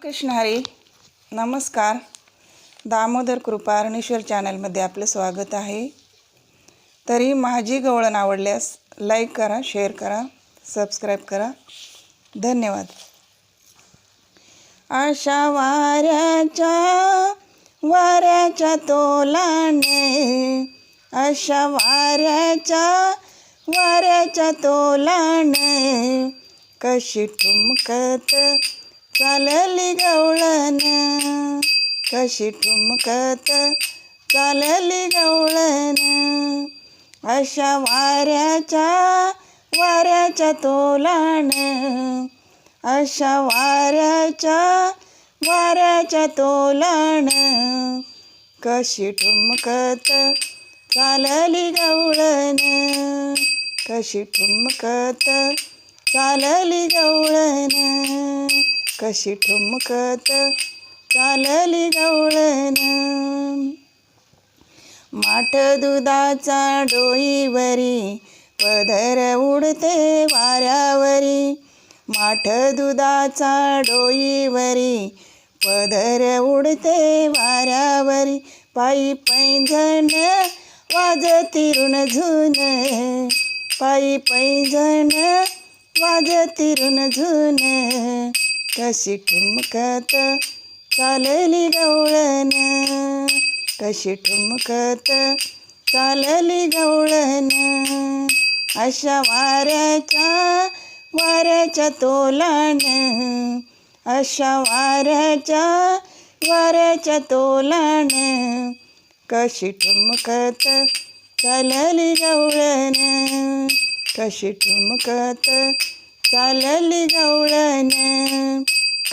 रामकृष्ण हरी नमस्कार. दामोदर कृपारणेश्वर चॅनलमध्ये आपलं स्वागत आहे. तरी माझी गवळण आवडल्यास लाईक करा शेअर करा सबस्क्राईब करा. धन्यवाद. अशा वाऱ्याच्या वाऱ्याच्या तोलाने अशा वाऱ्याच्या वाऱ्याच्या तोलाने कशी ठुमकत चालली गवळण. कशी ठुमकत चालली गवळण. अशा वाऱ्याच्या वाऱ्याच्या तोलाण. अशा वाऱ्याच्या वाऱ्याच्या तोलाण. कशी ठुमकत चालली गवळण. कशी ठुमकत चालली गवळण. कशी ठुमकत चालली गवळण. माठ दुधाचा डोईवरी पदर उडते वाऱ्यावरी. माठ दुधाचा डोईवरी पदर उडते वाऱ्यावरी. पायी पैंजण वाजती ऋण झुन पायी पैंजण वाजती ऋण झुन. कशी ठुमकत चालली गवळण? कशी ठुमकत चालली गवळण? अशा वाऱ्याच्या वाऱ्याच्या तोलाण अशा वाऱ्याच्या वाऱ्याच्या तोलाण कशी ठुमकत चालली गवळण? कशी ठुमकत चालली गवळण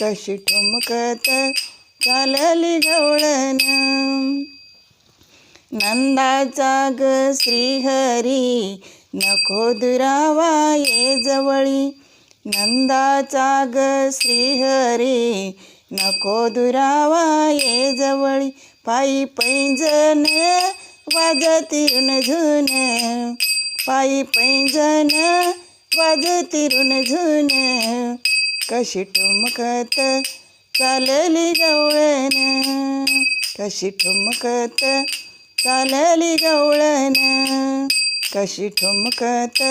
कशी ठुमकत चालली गवळण नंदाचा ग श्रीहरी नको दुरावा ये जवळी. नंदाचा ग श्रीहरी नको दुरावा ये जवळी. पायी पैंजण वाजती झुन पायी पैंजण वाजती ऋण झुन. कशी ठुमकत चालली गवळण. कशी ठुमकत चालली गवळण. कशी ठुमकत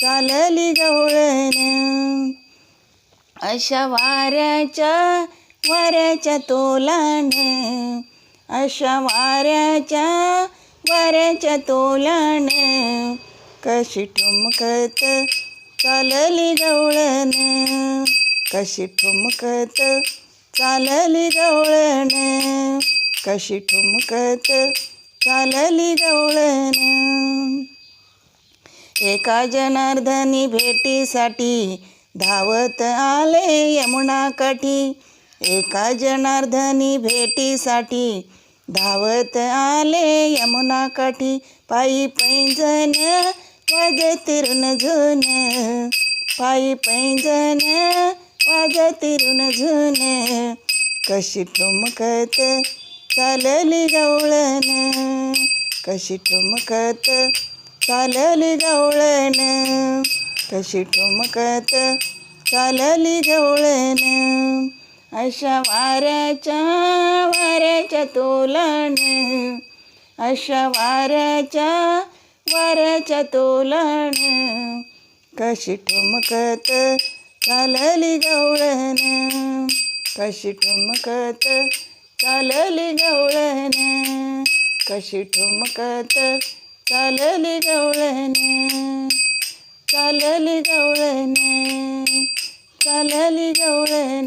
चालली गवळण. अशा वाऱ्याच्या वाऱ्याच्या तोलाण अशा वाऱ्याच्या वाऱ्याच्या तोलाण कशी ठुमकत चालली गवळण कशी ठुमकत चालली गवळण कशी ठुमकत चालली गवळण एका जनार्दनी भेटीसाठी धावत आले यमुना काठी. एका जनार्दनी भेटीसाठी धावत आले यमुना काठी. पायी पैंजण वाजती ऋण झुन पायी पैंजण वाजती तिरुन झुन. कशी ठुमकत चालली गवळण कशी ठुमकत चालली गवळण कशी ठुमकत चालली गवळण. अशा वाऱ्याच्या वाऱ्याच्या तोलाण अशा वाऱ्याच्या वाऱ्याच्या तोलण कशी ठुमकत चालली गवळण. कशी ठुमकत चालली गवळण. कशी ठुमकत चालली गवळण. चालली गवळण. चालली गवळण.